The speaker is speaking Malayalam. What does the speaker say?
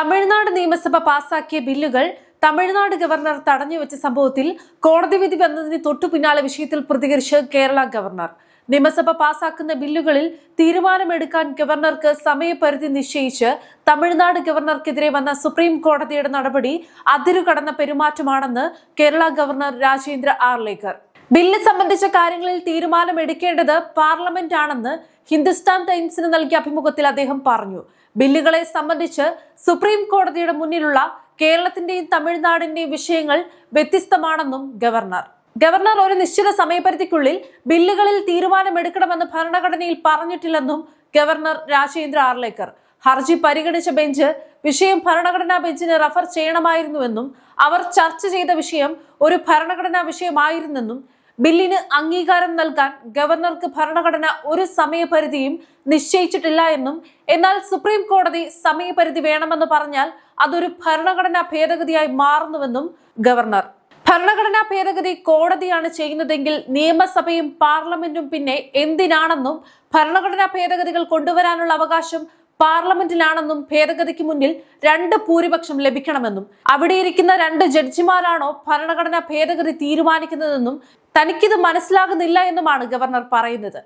തമിഴ്നാട് നിയമസഭ പാസാക്കിയ ബില്ലുകൾ തമിഴ്നാട് ഗവർണർ തടഞ്ഞുവെച്ച സംഭവത്തിൽ കോടതി വിധി വന്നതിന് തൊട്ടു പിന്നാലെ വിഷയത്തിൽ പ്രതികരിച്ച് കേരള ഗവർണർ. നിയമസഭ പാസാക്കുന്ന ബില്ലുകളിൽ തീരുമാനമെടുക്കാൻ ഗവർണർക്ക് സമയപരിധി നിശ്ചയിച്ച് തമിഴ്നാട് ഗവർണർക്കെതിരെ വന്ന സുപ്രീം കോടതിയുടെ നടപടി അതിരുകടന്ന പെരുമാറ്റമാണെന്ന് കേരള ഗവർണർ രാജേന്ദ്ര ആർലേക്കർ. ബില്ല് സംബന്ധിച്ച കാര്യങ്ങളിൽ തീരുമാനമെടുക്കേണ്ടത് പാർലമെന്റ് ആണെന്ന് ഹിന്ദുസ്ഥാൻ ടൈംസിന് നൽകിയ അഭിമുഖത്തിൽ അദ്ദേഹം പറഞ്ഞു. ബില്ലുകളെ സംബന്ധിച്ച് സുപ്രീം കോടതിയുടെ മുന്നിലുള്ള കേരളത്തിന്റെയും തമിഴ്നാടിന്റെയും വിഷയങ്ങൾ വ്യത്യസ്തമാണെന്നും ഗവർണർ. ഗവർണർ ഒരു നിശ്ചിത സമയപരിധിക്കുള്ളിൽ ബില്ലുകളിൽ തീരുമാനമെടുക്കണമെന്ന് ഭരണഘടനയിൽ പറഞ്ഞിട്ടില്ലെന്നും ഗവർണർ രാജേന്ദ്ര ആർലേക്കർ. ഹർജി പരിഗണിച്ച ബെഞ്ച് വിഷയം ഭരണഘടനാ ബെഞ്ചിന് റഫർ ചെയ്യണമായിരുന്നുവെന്നും അവർ ചർച്ച ചെയ്ത വിഷയം ഒരു ഭരണഘടനാ വിഷയമായിരുന്നെന്നും ബില്ലിന് അംഗീകാരം നൽകാൻ ഗവർണർക്ക് ഭരണഘടന ഒരു സമയപരിധിയും നിശ്ചയിച്ചിട്ടില്ല എന്നും എന്നാൽ സുപ്രീം കോടതി സമയപരിധി വേണമെന്ന് പറഞ്ഞാൽ അതൊരു ഭരണഘടനാ ഭേദഗതിയായി മാറുന്നുവെന്നും ഗവർണർ. ഭരണഘടനാ ഭേദഗതി കോടതിയാണ് ചെയ്യുന്നതെങ്കിൽ നിയമസഭയും പാർലമെന്റും പിന്നെ എന്തിനാണെന്നും ഭരണഘടനാ ഭേദഗതികൾ കൊണ്ടുവരാനുള്ള അവകാശം പാർലമെന്റിലാണെന്നും ഭേദഗതിക്ക് മുന്നിൽ രണ്ട് ഭൂരിപക്ഷം ലഭിക്കണമെന്നും അവിടെയിരിക്കുന്ന രണ്ട് ജഡ്ജിമാരാണോ ഭരണഘടനാ ഭേദഗതി തീരുമാനിക്കുന്നതെന്നും തനിക്കിത് മനസ്സിലാകുന്നില്ല എന്നുമാണ് ഗവർണർ പറയുന്നത്.